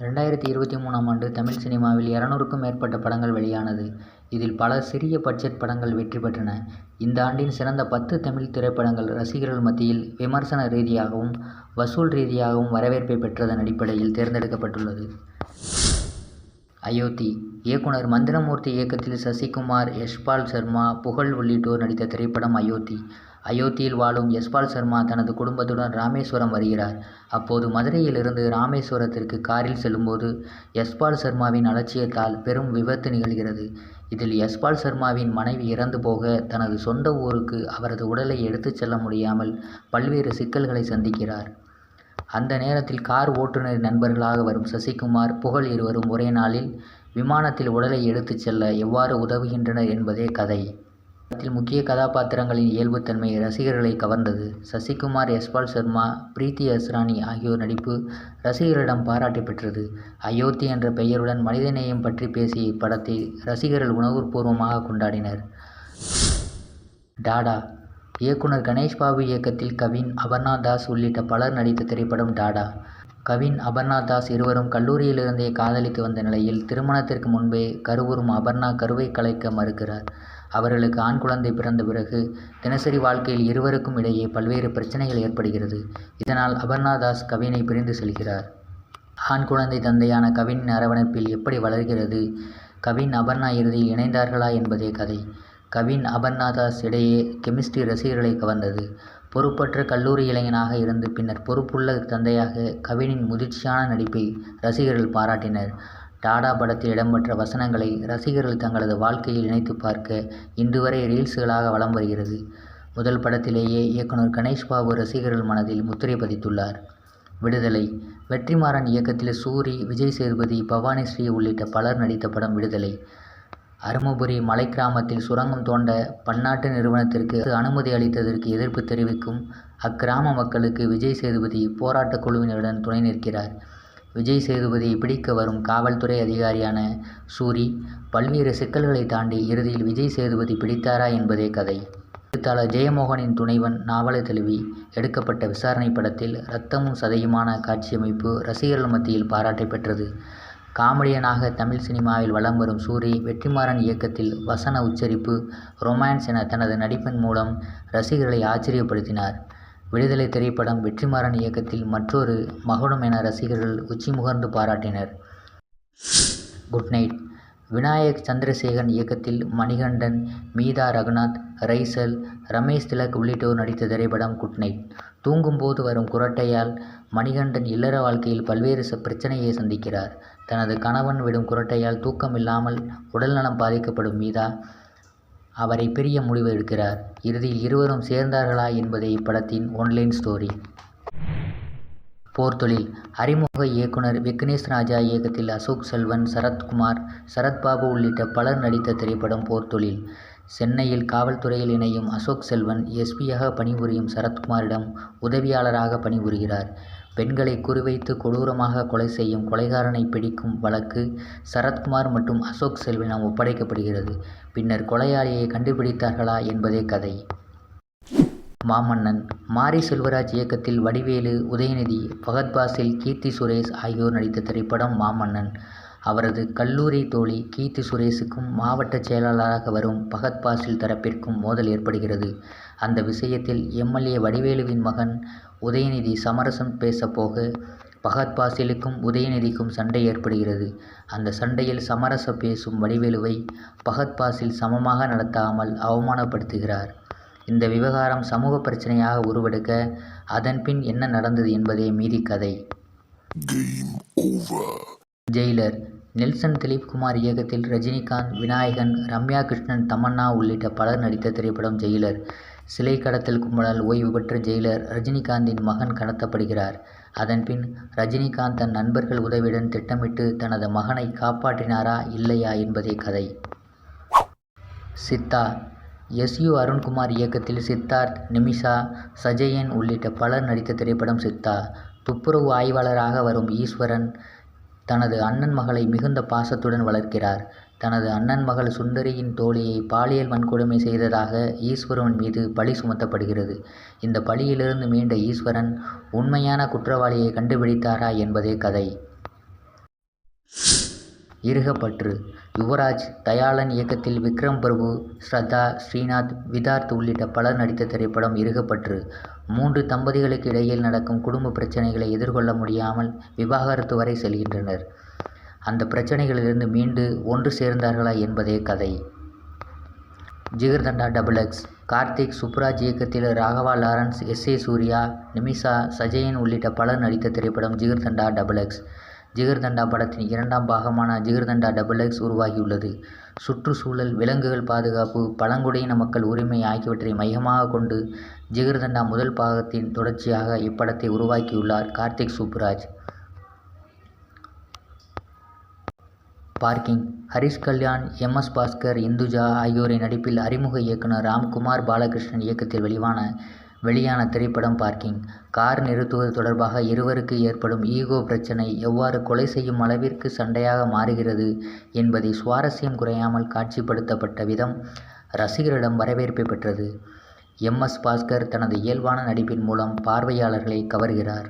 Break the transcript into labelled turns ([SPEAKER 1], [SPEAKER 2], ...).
[SPEAKER 1] ரெண்டாயிரத்தி இருபத்தி மூணாம் ஆண்டு தமிழ் சினிமாவில் இரநூறுக்கும் மேற்பட்ட படங்கள் வெளியானது. இதில் பல சிறிய பட்ஜெட் படங்கள் வெற்றி பெற்றன. இந்த ஆண்டின் சிறந்த பத்து தமிழ் திரைப்படங்கள் ரசிகர்கள் மத்தியில் விமர்சன ரீதியாகவும், வசூல் ரீதியாகவும் வரவேற்பை பெற்றதன் அடிப்படையில் தேர்ந்தெடுக்கப்பட்டுள்ளது. அயோத்தி இயக்குனர் மந்திரமூர்த்தி இயக்கத்தில் சசிகுமார், யஷ்பால் சர்மா, புகழ் உள்ளிட்டோர் நடித்த திரைப்படம் அயோத்தி. அயோத்தியில் வாழும் யஷ்பால் சர்மா தனது குடும்பத்துடன் ராமேஸ்வரம் வருகிறார். அப்போது மதுரையில் இருந்து ராமேஸ்வரத்திற்கு காரில் செல்லும்போது யஷ்பால் சர்மாவின் அலட்சியத்தால் பெரும் விபத்து நிகழ்கிறது. இதில் யஷ்பால் சர்மாவின் மனைவி இறந்து போக, தனது சொந்த ஊருக்கு அவரது உடலை எடுத்துச் செல்ல முடியாமல் பல்வேறு சிக்கல்களை சந்திக்கிறார். அந்த நேரத்தில் கார் ஓட்டுநர் நண்பர்களாக வரும் சசிகுமார், புகழ் இருவரும் ஒரே நாளில் விமானத்தில் உடலை எடுத்துச் செல்ல எவ்வாறு உதவுகின்றனர் என்பதே கதை. படத்தில் முக்கிய கதாபாத்திரங்களின் இயல்புத்தன்மை ரசிகர்களை கவர்ந்தது. சசிகுமார், யஷ்பால் சர்மா, பிரீத்தி அஸ்ரானி ஆகியோர் நடிப்பு ரசிகர்களிடம் பாராட்டு பெற்றது. அயோத்தி என்ற பெயருடன் மனிதநேயம் பற்றி பேசிய இப்படத்தை ரசிகர்கள் உணர்வுபூர்வமாக கொண்டாடினர். டாடா இயக்குனர் கணேஷ் பாபு இயக்கத்தில் கவின், அபர்ணா தாஸ் உள்ளிட்ட பலர் நடித்த திரைப்படம் டாடா. கவின், அபர்ணா தாஸ் இருவரும் கல்லூரியிலிருந்தே காதலித்து வந்த நிலையில், திருமணத்திற்கு முன்பே கருவுறும் அபர்ணா கருவை கலைக்க மறுக்கிறார். அவர்களுக்கு ஆண் குழந்தை பிறந்த பிறகு, தினசரி வாழ்க்கையில் இருவருக்கும் இடையே பல்வேறு பிரச்சனைகள் ஏற்படுகிறது. இதனால் அபர்ணா தாஸ் கவினை பிரிந்து செல்கிறார். ஆண் குழந்தை தந்தையான கவின் அரவணைப்பில் எப்படி வளர்கிறது கவின், அபர்ணா இறுதியில் இணைந்தார்களா என்பதே கதை. கவின், அபர்நாதாஸ் இடையே கெமிஸ்ட்ரி ரசிகர்களை கவர்ந்தது. பொறுப்பற்ற கல்லூரி இளைஞனாக இருந்து பின்னர் பொறுப்புள்ள தந்தையாக கவினின் முதிர்ச்சியான நடிப்பை ரசிகர்கள் பாராட்டினர். டாடா படத்தில் இடம்பெற்ற வசனங்களை ரசிகர்கள் தங்களது வாழ்க்கையில் இணைத்து பார்க்க இன்று வரை ரீல்ஸ்களாக வலம் வருகிறது. முதல் படத்திலேயே இயக்குனர் கணேஷ்பாபு ரசிகர்கள் மனதில் முத்திரை பதித்துள்ளார். விடுதலை வெற்றிமாறன் இயக்கத்தில் சூரி, விஜய் சேதுபதி, பவானிஸ்ரீ உள்ளிட்ட பலர் நடித்த படம் விடுதலை. அருமபுரி மலை கிராமத்தில் சுரங்கம் தோண்ட பன்னாட்டு நிறுவனத்திற்கு அனுமதி அளித்ததற்கு எதிர்ப்பு தெரிவிக்கும் அக்கிராம மக்களுக்கு விஜய் சேதுபதி போராட்டக் குழுவினருடன் துணை நிற்கிறார். விஜய் சேதுபதியை பிடிக்க வரும் காவல்துறை அதிகாரியான சூரி, பல்வேறு சிக்கல்களை தாண்டி இறுதியில் விஜய் சேதுபதி பிடித்தாரா என்பதே கதை. எழுத்தாளர் ஜெயமோகனின் துணைவன் நாவலதழுவி எடுக்கப்பட்ட விசாரணை படத்தில் ரத்தமும் சதையுமான காட்சியமைப்பு ரசிகர்கள் மத்தியில் பாராட்டை பெற்றது. காமெடியனாக தமிழ் சினிமாவில் வலம் வரும் சூரி, வெற்றிமாறன் இயக்கத்தில் வசன உச்சரிப்பு, ரொமான்ஸ் என தனது நடிப்பின் மூலம் ரசிகர்களை ஆச்சரியப்படுத்தினார். விடுதலை திரைப்படம் வெற்றிமாறன் இயக்கத்தில் மற்றொரு மகுடம் என ரசிகர்கள் உச்சி முகர்ந்து பாராட்டினர். குட் நைட் விநாயக் சந்திரசேகரன் இயக்கத்தில் மணிகண்டன், மீதா ரகுநாத், ரைசல், ரமேஷ் திலக் உள்ளிட்டோர் நடித்த திரைப்படம் குட் நைட் தூங்கும்போது வரும் குரட்டையால் மணிகண்டன் இல்லற வாழ்க்கையில் பல்வேறு பிரச்சனையை சந்திக்கிறார். தனது கணவன் விடும் குரட்டையால் தூக்கம் இல்லாமல் உடல்நலம் பாதிக்கப்படும் மீதா, அவரை பிரிய முடிவு எடுக்கிறார். இறுதியில் இருவரும் சேர்ந்தார்களா என்பதே இப்படத்தின் ஒன்லைன் ஸ்டோரி. போர்த்தொழில் அறிமுக இயக்குனர் விக்னேஷ் ராஜா இயக்கத்தில் அசோக் செல்வன், சரத்குமார், சரத்பாபு உள்ளிட்ட பலர் நடித்த திரைப்படம் போர்த்தொழில். சென்னையில் காவல்துறையில் இணையும் அசோக் செல்வன், எஸ்பியாக பணிபுரியும் சரத்குமாரிடம் உதவியாளராக பணிபுரிகிறார். பெண்களை குறிவைத்து கொடூரமாக கொலை செய்யும் கொலைகாரனை பிடிக்கும் வழக்கு சரத்குமார் மற்றும் அசோக் செல்வனிடம் ஒப்படைக்கப்படுகிறது. பின்னர் கொலையாளியை கண்டுபிடித்தார்களா என்பதே கதை. மாமன்னன் மாரி செல்வராஜ் இயக்கத்தில் வடிவேலு, உதயநிதி, ஃபகத் பாசில், கீர்த்தி சுரேஷ் ஆகியோர் நடித்த திரைப்படம் மாமன்னன். அவரது கல்லூரி தோழி கீர்த்தி சுரேஷுக்கும், மாவட்ட செயலாளராக வரும் ஃபகத் பாசில் தரப்பிற்கும் மோதல் ஏற்படுகிறது. அந்த விஷயத்தில் எம்எல்ஏ வடிவேலுவின் மகன் உதயநிதி சமரசம் பேசப்போக போக, ஃபகத் பாசிலுக்கும், உதயநிதிக்கும் சண்டை ஏற்படுகிறது. அந்த சண்டையில் சமரச பேசும் வடிவேலுவை ஃபகத் பாசில் சமமாக நடத்தாமல் அவமானப்படுத்துகிறார். இந்த விவகாரம் சமூக பிரச்னையாக உருவெடுக்க, அதன் பின் என்ன நடந்தது என்பதே மீதி கதை. ஜெயிலர் நெல்சன் திலீப்குமார் இயக்கத்தில் ரஜினிகாந்த், விநாயகன், ரம்யா கிருஷ்ணன், தமன்னா உள்ளிட்ட பலர் நடித்த திரைப்படம் ஜெயிலர். சிலை கடத்தல் கும்பலால் ஓய்வு பெற்ற ஜெயிலர் ரஜினிகாந்தின் மகன் கடத்தப்படுகிறார். அதன் பின் ரஜினிகாந்த் தன் நண்பர்கள் உதவியுடன் திட்டமிட்டு தனது மகனை காப்பாற்றினாரா, இல்லையா என்பதே கதை. சித்தா எஸ். யு. அருண்குமார் இயக்கத்தில் சித்தார்த், நிமிஷா, சஜயன் உள்ளிட்ட பலர் நடித்த திரைப்படம் சித்தா. துப்புரவு ஆய்வாளராக வரும் ஈஸ்வரன், தனது அண்ணன் மகளை மிகுந்த பாசத்துடன் வளர்க்கிறார். தனது அண்ணன் மகள் சுந்தரியின் தோழியை பாலியல் வன்கொடுமை செய்ததாக ஈஸ்வரன் மீது பழி சுமத்தப்படுகிறது. இந்த பழியிலிருந்து மீண்ட ஈஸ்வரன், உண்மையான குற்றவாளியை கண்டுபிடித்தாரா என்பதே கதை. இருகப்பற்று. யுவராஜ் தயாளன் இயக்கத்தில் விக்ரம் பிரபு ஸ்ரத்தா ஸ்ரீநாத் விதார்த் உள்ளிட்ட பலர் நடித்த திரைப்படம் இருகப்பற்று. மூன்று தம்பதிகளுக்கு இடையில் நடக்கும் குடும்ப பிரச்சனைகளை எதிர்கொள்ள முடியாமல் விவாகரத்து வரை செல்கின்றனர். அந்த பிரச்சனைகளிலிருந்து மீண்டு ஒன்று சேர்ந்தார்களா என்பதே கதை. ஜிகர்தண்டா டபுள் எக்ஸ் கார்த்திக் சுப்ராஜ் இயக்கத்தில் ராகவா லாரன்ஸ் எஸ் ஏ சூர்யா நிமிஷா சஜயன் உள்ளிட்ட பலர் நடித்த திரைப்படம் ஜிகர்தண்டா டபுள் எக்ஸ். ஜிகர்தண்டா படத்தின் இரண்டாம் பாகமான ஜிகர்தண்டா டபுள் எக்ஸ் உருவாகியுள்ளது. சுற்றுச்சூழல் விலங்குகள் பாதுகாப்பு பழங்குடியின மக்கள் உரிமை ஆகியவற்றை மையமாக கொண்டு ஜிகர்தண்டா முதல் பாகத்தின் தொடர்ச்சியாக இப்படத்தை உருவாக்கியுள்ளார் Karthik Subbaraj. Parking. Harish Kalyan M. S. Bhaskar Induja ஆகியோரின் நடிப்பில் அறிமுக இயக்குனர் ராம்குமார் பாலகிருஷ்ணன் இயக்கத்தில் வெளிவான வெளியான திரைப்படம் பார்க்கிங். கார் நிறுத்துவது தொடர்பாக இருவருக்கு ஏற்படும் ஈகோ பிரச்சனை எவ்வாறு கொலை செய்யும் அளவிற்கு சண்டையாக மாறுகிறது என்பதை சுவாரஸ்யம் குறையாமல் காட்சிப்படுத்தப்பட்ட விதம் ரசிகரிடம் வரவேற்பை பெற்றது. எம். எஸ். பாஸ்கர் தனது இயல்பான நடிப்பின் மூலம் பார்வையாளர்களை கவர்கிறார்.